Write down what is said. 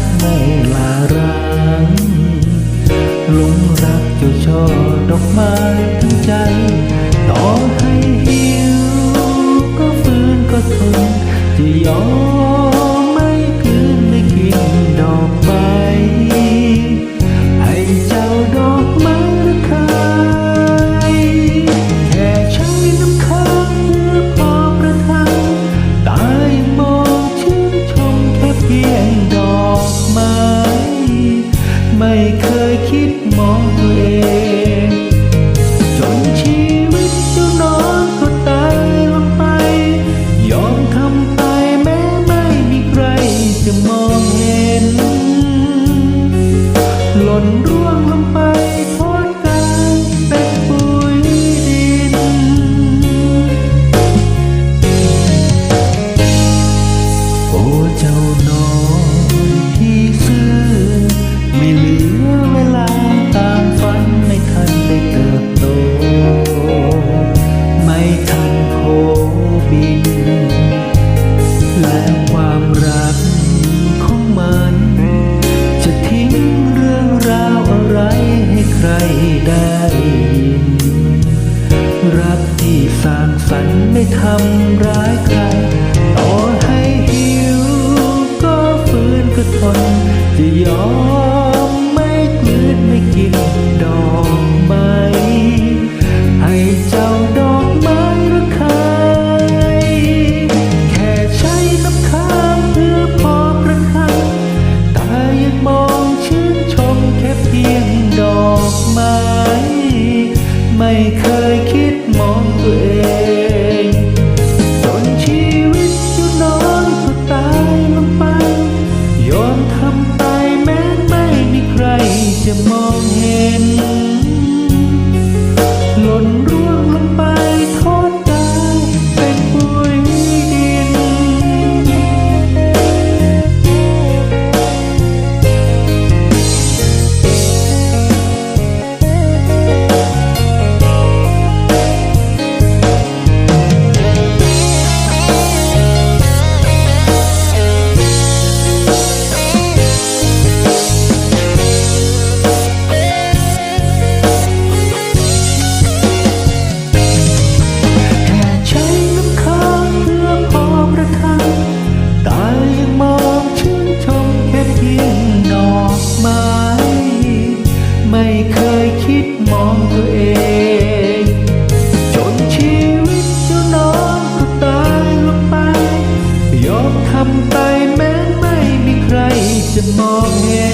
กไม่ลารัางหลงรักจ้ช่อดอกไม้ทั้งใจ ต่อให้หิวก็ฟื้นก็ทนจะยอม sống ฝันไม่ทำร้ายใครต่อให้หิวก็ฟื้นก็ทนจะยอม จะมองเห็น องตัวเอง จนชีวิตเจ้าน้องก็ตายลงไปยอมทำไปแม้ไม่มีใครจะมองเห็น